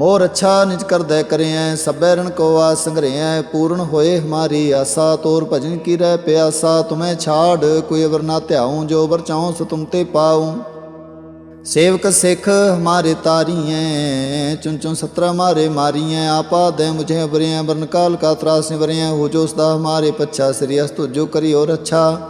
ਮੋਰ ਅੱਛਾ ਨਿਜ ਕਰਦੈ ਕਰਿਐ, ਸਭੈ ਰਣ ਕੋ ਆ ਸੰਗਰਿਐ ਪੂਰਨ ਹੋਏ ਹਮਾਰੀ ਆਸਾ, ਤੋਰ ਭਜਨ ਕੀ ਰਹਿ ਪਿਆਸਾ, ਤੁਮੈ ਛਾੜ ਕੋਈ ਅਵਰ ਨਾ ਧਿਆਉ, ਜੋ ਵਰ ਚਾਉ ਸੋ ਤੁਮ ਤੇ ਪਾਉ। ਸੇਵਕ ਸਿਖ ਹਮਾਰੇ ਤਾਰੀਐ ਚੁਨ ਚੁਨ ਸਤਰਾ ਮਾਰੇ ਮਾਰੀਐ, ਆਪਾ ਦੇ ਮੁਝੇ ਅਬਰਿਐ ਬਰਨ ਕਾਲ ਕਾ ਤਰਾਸ ਨਿਵਰਿਐ, ਹੋ ਜੋ ਸਦਾ ਹਮਾਰੇ ਪੱਛਾ, ਸ੍ਰੀ ਅਸਤੁ ਜੋ ਕਰਿਓ ਰੱਛਾ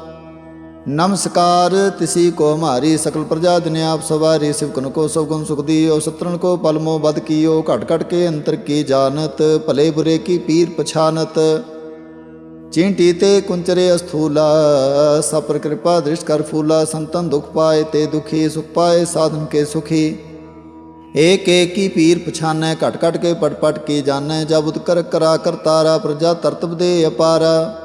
नमस्कार, तिसी को हमारी सकल प्रजा दिन आप सवारी, शिवकन को सब गुण सुख दियो शत्रुन को पलमो बद कियो, घट घट के अंतर की जानत, भले बुरे की पीर पछानत। चींटी ते कुंचरे अस्थूला, सपर कृपा दृष्ट कर फूला, संतन दुख पाए ते दुखी, सुख पाए साधन के सुखी। एक एक की पीर पछानै, घट घट के पट पट की जानै, जब उत कर करा कर तारा, प्रजा तरतब दे अपारा।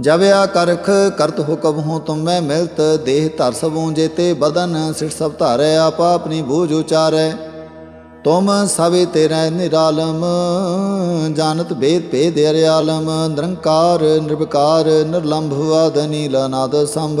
ਜਵਿਆ ਕਰਖ, ਕਰਤ ਹੁਕਮ ਹੋ ਤੁਮ ਮੈਂ ਮਿਲਤ, ਦੇਹ ਧਰ ਸਭੂ ਜੇਤੇ ਬਦਨ, ਸਿਰ ਸਭ ਧਾਰੈ, ਆਪਾ ਆਪਣੀ ਬੂਝ ਉਚਾਰੈ। ਤੁਮ ਸਵੇ ਤੇਰੇ ਨਿਰਾਲਮ, ਜਾਣਤ ਭੇਦ ਭੇਦ ਅਰਿਆਲਮ, ਨਿਰੰਕਾਰ, ਨਿਰਵਿਕਾਰ, ਨਿਰਲੰਭ, ਆਦ ਨੀਲ ਅਨਾਦ ਸੰਭ